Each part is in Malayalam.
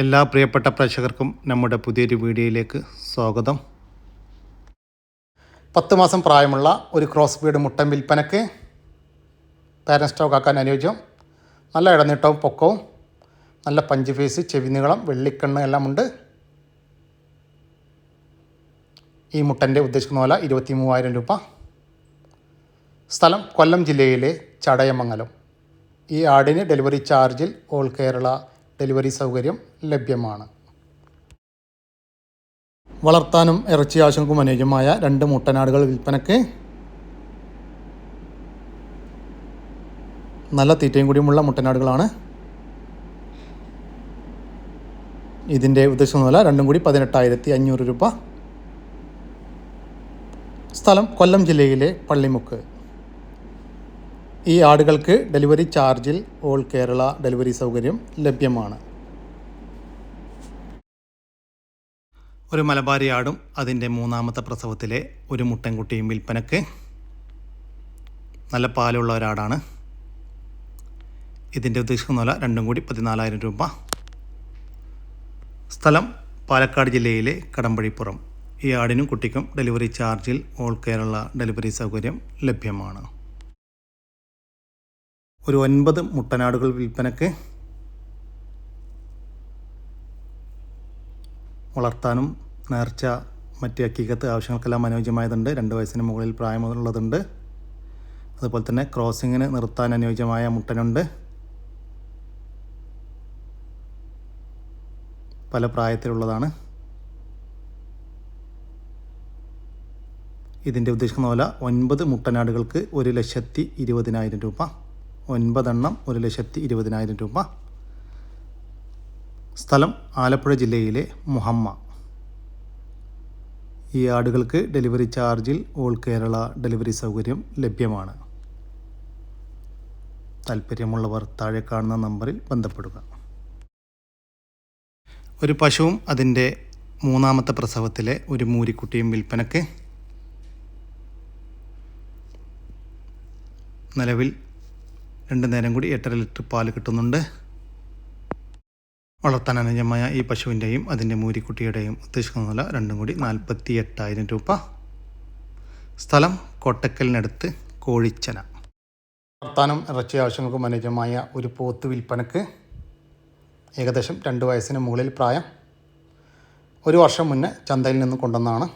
എല്ലാ പ്രിയപ്പെട്ട പ്രേക്ഷകർക്കും നമ്മുടെ പുതിയൊരു വീഡിയോയിലേക്ക് സ്വാഗതം. പത്ത് മാസം പ്രായമുള്ള ഒരു ക്രോസ് ബീഡ് മുട്ടൻ വിൽപ്പനയ്ക്ക് പാരൻ സ്റ്റോക്ക് ആക്കാൻ അനുയോജ്യം. നല്ല ഇടനീട്ടവും പൊക്കവും നല്ല പഞ്ച് ഫേസ് ചെവി നീളം വെള്ളിക്കണ്ണ് എല്ലാം ഉണ്ട്. ഈ മുട്ടന്റെ ഉദ്ദേശിക്കുന്ന പോലെ ഇരുപത്തി മൂവായിരം രൂപ. സ്ഥലം കൊല്ലം ജില്ലയിലെ ചടയമംഗലം. ഈ ആടിന് ഡെലിവറി ചാർജിൽ ഓൾ കേരള ഡെലിവറി സൗകര്യം ലഭ്യമാണ്. വളർത്താനും ഇറച്ചി ആവശ്യങ്ങൾക്കും അനുയോജ്യമായ രണ്ട് മുട്ടനാടുകൾ വിൽപ്പനയ്ക്ക് നല്ല തീറ്റയും കൂടിയുമുള്ള മുട്ടനാടുകളാണ്. ഇതിന്റെ ഉദ്ദേശം വില രണ്ടും കൂടി പതിനെട്ടായിരത്തി അഞ്ഞൂറ് രൂപ. സ്ഥലം കൊല്ലം ജില്ലയിലെ പള്ളിമുക്ക്. ഈ ആടുകൾക്ക് ഡെലിവറി ചാർജിൽ ഓൾ കേരള ഡെലിവറി സൗകര്യം ലഭ്യമാണ്. ഒരു മലബാരി ആടും അതിന്റെ മൂന്നാമത്തെ പ്രസവത്തിലെ ഒരു മുട്ടൻകുട്ടിയും വിൽപ്പനക്ക് നല്ല പാലുള്ള ഒരാടാണ്. ഇതിന്റെ ഉദ്ദേശിക്കുന്ന വില രണ്ടും കൂടി പതിനാലായിരം രൂപ. സ്ഥലം പാലക്കാട് ജില്ലയിലെ കടമ്പഴിപ്പുറം. ഈ ആടിനും കുട്ടിക്കും ഡെലിവറി ചാർജിൽ ഓൾ കേരള ഡെലിവറി സൗകര്യം ലഭ്യമാണ്. ഒരു ഒൻപത് മുട്ടനാടുകൾ വിൽപ്പനക്ക് വളർത്താനും നേർച്ച മറ്റ് അക്കീകത്ത് ആവശ്യങ്ങൾക്കെല്ലാം അനുയോജ്യമായതുണ്ട്. രണ്ട് വയസ്സിന് മുകളിൽ പ്രായമുള്ളതുണ്ട്. അതുപോലെ തന്നെ ക്രോസിങ്ങിന് നിർത്താൻ അനുയോജ്യമായ മുട്ടനുണ്ട്. പല പ്രായത്തിലുള്ളതാണ്. ഇതിന്റെ ഉദ്ദേശിക്കുന്ന പോലെ ഒൻപത് മുട്ടനാടുകൾക്ക് ഒരു ലക്ഷത്തി ഇരുപതിനായിരം രൂപ. ഒൻപതെണ്ണം ഒരു ലക്ഷത്തി ഇരുപതിനായിരം രൂപ. സ്ഥലം ആലപ്പുഴ ജില്ലയിലെ മുഹമ്മ. ഈ ആടുകൾക്ക് ഡെലിവറി ചാർജിൽ ഓൾ കേരള ഡെലിവറി സൗകര്യം ലഭ്യമാണ്. താല്പര്യമുള്ളവർ താഴെ കാണുന്ന നമ്പറിൽ ബന്ധപ്പെടുക. ഒരു പശുവും അതിന്റെ മൂന്നാമത്തെ പ്രസവത്തിലെ ഒരു മൂരിക്കുട്ടിയും വിൽപ്പനക്ക് നിലവിൽ രണ്ട് നേരം കൂടി എട്ടര ലിറ്റർ പാൽ കിട്ടുന്നുണ്ട്. വളർത്താൻ അനുജമായ ഈ പശുവിന്റെയും അതിന്റെ മൂരിക്കുട്ടിയുടെയും ഉദ്ദേശിക്കുന്ന വില രണ്ടും കൂടി നാൽപ്പത്തി എട്ടായിരം രൂപ. സ്ഥലം കോട്ടക്കലിനടുത്ത് കോഴിച്ചന. വർത്താനം ഇറച്ചി ആവശ്യങ്ങൾക്കും അനുജമായ ഒരു പോത്ത് വിൽപ്പനക്ക് ഏകദേശം രണ്ട് വയസ്സിന് മുകളിൽ പ്രായം. ഒരു വർഷം മുന്നേ ചന്തയിൽ നിന്ന് കൊണ്ടുവന്നാണ്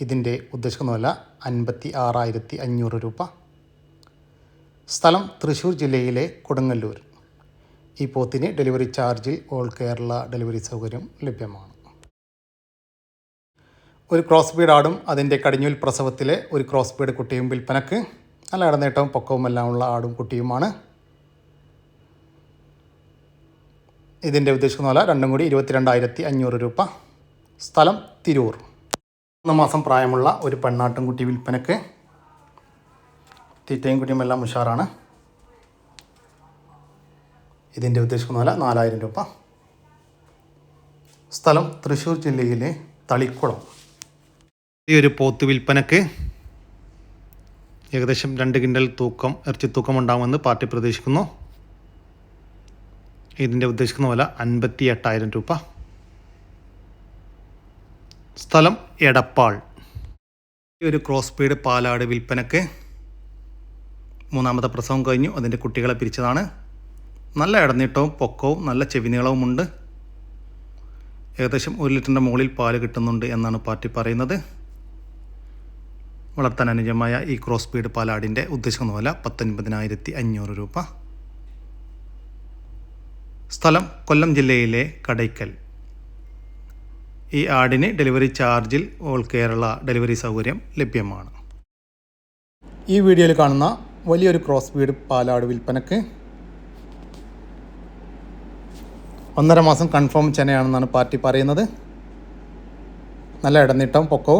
ഇതിന്റെ ഉദ്ദേശിക്കുന്ന വില അൻപത്തി ആറായിരത്തി അഞ്ഞൂറ് രൂപ. സ്ഥലം തൃശ്ശൂർ ജില്ലയിലെ കൊടുങ്ങല്ലൂർ. ഈ പോത്തിന് ഡെലിവറി ചാർജിൽ ഓൾ കേരള ഡെലിവറി സൗകര്യം ലഭ്യമാണ്. ഒരു ക്രോസ് ബീഡ് ആടും അതിന്റെ കടിഞ്ഞൂൽ പ്രസവത്തിലെ ഒരു ക്രോസ് ബീഡ് കുട്ടിയും വിൽപ്പനക്ക്. നല്ല ഇടനേട്ടവും പൊക്കവും എല്ലാം ഉള്ള ആടും കുട്ടിയുമാണ്. ഇതിന്റെ ഉദ്ദേശിക്കുന്ന വില രണ്ടും കൂടി ഇരുപത്തിരണ്ടായിരത്തി അഞ്ഞൂറ് രൂപ. സ്ഥലം തിരൂർ. മൂന്ന് മാസം പ്രായമുള്ള ഒരു പെണ്ണാട്ടും കുട്ടി വിൽപ്പനക്ക്. തീറ്റയും കുട്ടിയും എല്ലാം ഉഷാറാണ്. ഇതിന്റെ ഉദ്ദേശിക്കുന്ന വില നാലായിരം രൂപ. സ്ഥലം തൃശ്ശൂർ ജില്ലയിലെ തളിക്കുളം. ഈ ഒരു പോത്ത് വിൽപ്പനക്ക് ഏകദേശം രണ്ട് കിൻഡൽ തൂക്കം ഇറച്ചി തൂക്കം ഉണ്ടാകുമെന്ന് പാർട്ടി പ്രതീക്ഷിക്കുന്നു. ഇതിന്റെ ഉദ്ദേശിക്കുന്ന വില അൻപത്തി എട്ടായിരം രൂപ. സ്ഥലം എടപ്പാൾ. ഈ ഒരു ക്രോസ് സ്പീഡ് പാലാട് വിൽപ്പനക്ക് മൂന്നാമത്തെ പ്രസവം കഴിഞ്ഞു. അതിന്റെ കുട്ടികളെ പിരിച്ചതാണ്. നല്ല ഇടനീട്ടവും പൊക്കവും നല്ല ചെവിനീളവുമുണ്ട്. ഏകദേശം ഒരു ലിറ്ററിന്റെ മുകളിൽ പാൽ കിട്ടുന്നുണ്ട് എന്നാണ് പാർട്ടി പറയുന്നത്. വളർത്താൻ അനുജമായ ഈ ക്രോസ് ബീഡ് പാലാടിന്റെ ഉദ്ദേശിക്കുന്ന വില പത്തൊൻപതിനായിരത്തി അഞ്ഞൂറ് രൂപ. സ്ഥലം കൊല്ലം ജില്ലയിലെ കടയ്ക്കൽ. ഈ ആടിന് ഡെലിവറി ചാർജിൽ ഓൾ കേരള ഡെലിവറി സൗകര്യം ലഭ്യമാണ്. ഈ വീഡിയോയിൽ കാണുന്ന വലിയൊരു ക്രോസ് ബീഡ് പാലാട് വിൽപ്പനക്ക്. ഒന്നര മാസം കൺഫേം ചെനയാണെന്നാണ് പാർട്ടി പറയുന്നത്. നല്ല ഇടനീട്ടം പൊക്കോ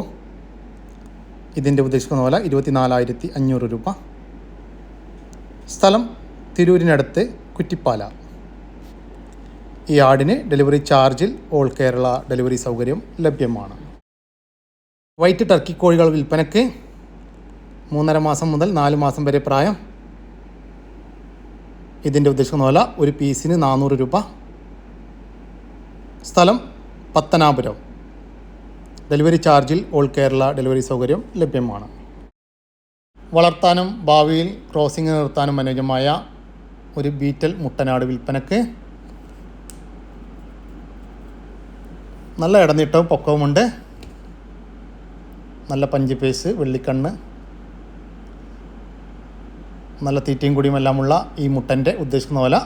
ഇതിന്റെ ഉദ്ദേശിക്കുന്ന പോലെ ഇരുപത്തിനാലായിരത്തി അഞ്ഞൂറ് രൂപ. സ്ഥലം തിരൂരിനടുത്ത് കുറ്റിപ്പാല. ഈ ആടിന് ഡെലിവറി ചാർജിൽ ഓൾ കേരള ഡെലിവറി സൗകര്യം ലഭ്യമാണ്. വൈറ്റ് ടർക്കി കോഴികൾ വിൽപ്പനയ്ക്ക് മൂന്നര മാസം മുതൽ നാല് മാസം വരെ പ്രായം. ഇതിന്റെ ഉദ്ദേശിക്കുന്ന വില ഒരു പീസിന് നാനൂറ് രൂപ. സ്ഥലം പത്തനാപുരം. ഡെലിവറി ചാർജിൽ ഓൾ കേരള ഡെലിവറി സൗകര്യം ലഭ്യമാണ്. വളർത്താനും ഭാവിയിൽ ക്രോസിംഗ് നിർത്താനും അനുയോജ്യമായ ഒരു ബീറ്റൽ മുട്ടനാട് വിൽപ്പനക്ക് നല്ല ഇടനീട്ടവും പൊക്കവുമുണ്ട്. നല്ല പഞ്ച് പേസ് വെള്ളിക്കണ്ണ് നല്ല തീറ്റയും കുടിയുമെല്ലാമുള്ള ഈ മുട്ടന്റെ ഉദ്ദേശിക്കുന്ന വില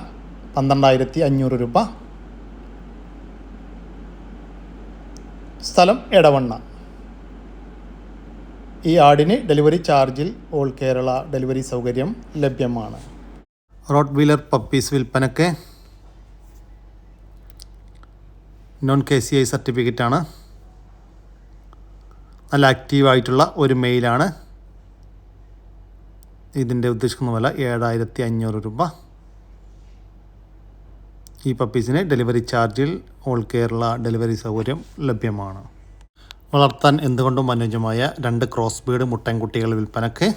പന്ത്രണ്ടായിരത്തി അഞ്ഞൂറ് രൂപ. സ്ഥലം എടവണ്ണ. ഈ ആടിന് ഡെലിവറി ചാർജിൽ ഓൾ കേരള ഡെലിവറി സൗകര്യം ലഭ്യമാണ്. റോഡ് വീലർ പപ്പീസ് വിൽപ്പനക്ക് നോൺ കെ സി ഐ സർട്ടിഫിക്കറ്റാണ്. നല്ല ആക്റ്റീവായിട്ടുള്ള ഒരു മെയിലാണ്. ഇതിന്റെ ഉദ്ദേശിക്കുന്ന വില ഏഴായിരത്തി അഞ്ഞൂറ് രൂപ. ഈ പപ്പീസിന് ഡെലിവറി ചാർജിൽ ഓൾ കേരള ഡെലിവറി സൗകര്യം ലഭ്യമാണ്. വളർത്താൻ എന്തുകൊണ്ടും അനുയോജ്യമായ രണ്ട് ക്രോസ് ബീഡ് മുട്ടൻകുട്ടികൾ വിൽപ്പനക്ക്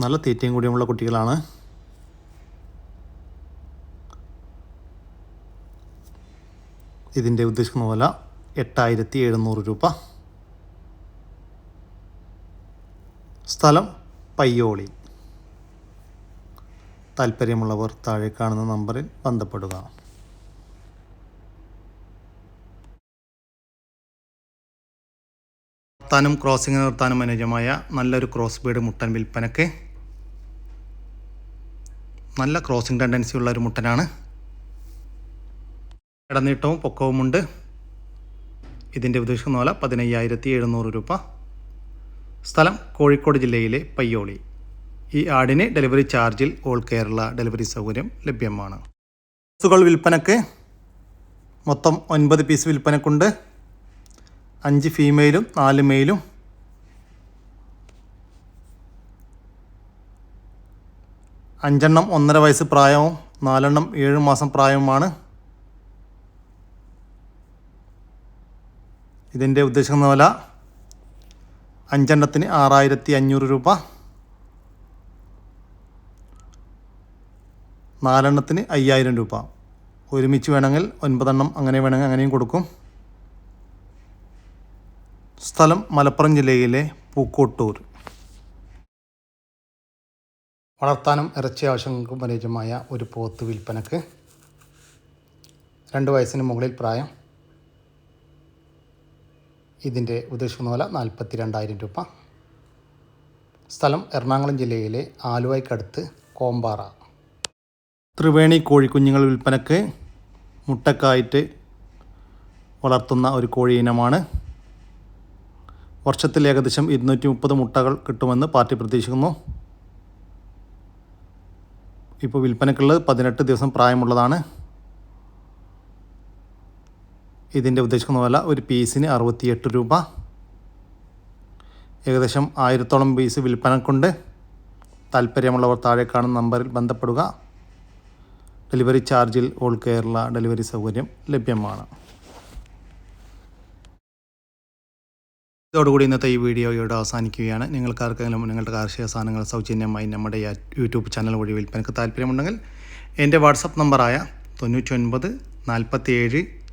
നല്ല തീറ്റയും കൂടിയുമുള്ള കുട്ടികളാണ്. ഇതിന്റെ ഉദ്ദേശിക്കുന്ന വില എട്ടായിരത്തി എഴുന്നൂറ് രൂപ. സ്ഥലം പയ്യോളി. താല്പര്യമുള്ളവർ താഴെ കാണുന്ന നമ്പറിൽ ബന്ധപ്പെടുക. നിർത്താനും ക്രോസിംഗ് നിർത്താനും അനുയോജ്യമായ നല്ലൊരു ക്രോസ് ബീഡ് മുട്ടൻ വിൽപ്പനക്ക് നല്ല ക്രോസിംഗ് ടെൻഡൻസി ഉള്ള ഒരു മുട്ടനാണ്. ഇടനീട്ടവും പൊക്കവുമുണ്ട്. ഇതിന്റെ ഉദ്ദേശിക്കുന്ന പോലെ പതിനയ്യായിരത്തി എഴുന്നൂറ് രൂപ. സ്ഥലം കോഴിക്കോട് ജില്ലയിലെ പയ്യോളി. ഈ ആടിന് ഡെലിവറി ചാർജിൽ ഓൾ കേരള ഡെലിവറി സൗകര്യം ലഭ്യമാണ്. പീസുകൾ വിൽപ്പനക്ക് മൊത്തം ഒൻപത് പീസ് വിൽപ്പനക്കുണ്ട്. അഞ്ച് ഫീമെയിലും നാല് മെയിലും. അഞ്ചെണ്ണം ഒന്നര വയസ്സ് പ്രായവും നാലെണ്ണം ഏഴ് മാസം പ്രായവുമാണ്. ഇതിന്റെ ഉദ്ദേശിക്കുന്ന വില അഞ്ചെണ്ണത്തിന് ആറായിരത്തി അഞ്ഞൂറ് രൂപ. നാലെണ്ണത്തിന് അയ്യായിരം രൂപ. ഒരുമിച്ച് വേണമെങ്കിൽ ഒൻപതെണ്ണം അങ്ങനെ വേണമെങ്കിൽ അങ്ങനെയും കൊടുക്കും. സ്ഥലം മലപ്പുറം ജില്ലയിലെ പൂക്കോട്ടൂർ. വളർത്താനും ഇറച്ചി ആവശ്യങ്ങൾക്കും അനുയോജ്യമായ ഒരു പോത്ത് വിൽപ്പനക്ക്. രണ്ട് വയസ്സിന് മുകളിൽ പ്രായം. ഇതിന്റെ ഉദ്ദേശിക്കുന്ന വില നാൽപ്പത്തി രണ്ടായിരം രൂപ. സ്ഥലം എറണാകുളം ജില്ലയിലെ ആലുവയ്ക്കടുത്ത് കോമ്പാറ. ത്രിവേണി കോഴിക്കുഞ്ഞുങ്ങൾ വിൽപ്പനക്ക് മുട്ടക്കായിട്ട് വളർത്തുന്ന ഒരു കോഴി ഇനമാണ്. വർഷത്തിൽ ഏകദേശം ഇരുന്നൂറ്റി മുപ്പത് മുട്ടകൾ കിട്ടുമെന്ന് പാർട്ടി പ്രതീക്ഷിക്കുന്നു. ഇപ്പോൾ വിൽപ്പനക്കുള്ളത് പതിനെട്ട് ദിവസം പ്രായമുള്ളതാണ്. ഇതിന്റെ ഉദ്ദേശിക്കുന്ന വില ഒരു പീസിന് അറുപത്തിയെട്ട് രൂപ. ഏകദേശം ആയിരത്തോളം പീസ് വിൽപ്പനക്കുണ്ട്. താല്പര്യമുള്ളവർ താഴെ കാണുന്ന നമ്പറിൽ ബന്ധപ്പെടുക. ഡെലിവറി ചാർജിൽ ഓൾ കേരള ഡെലിവറി സൗകര്യം ലഭ്യമാണ്. ഇതോടുകൂടി ഇന്നത്തെ ഈ വീഡിയോ ഇവിടെ അവസാനിക്കുകയാണ്. നിങ്ങൾക്ക് ആർക്കെങ്കിലും നിങ്ങളുടെ കാർഷിക സാധനങ്ങൾ സൗജന്യമായി നമ്മുടെ യൂട്യൂബ് ചാനൽ വഴി വിൽപ്പനക്ക് താല്പര്യമുണ്ടെങ്കിൽ എന്റെ വാട്സപ്പ് നമ്പറായ തൊണ്ണൂറ്റി ഒൻപത് നാൽപ്പത്തി ഏഴ്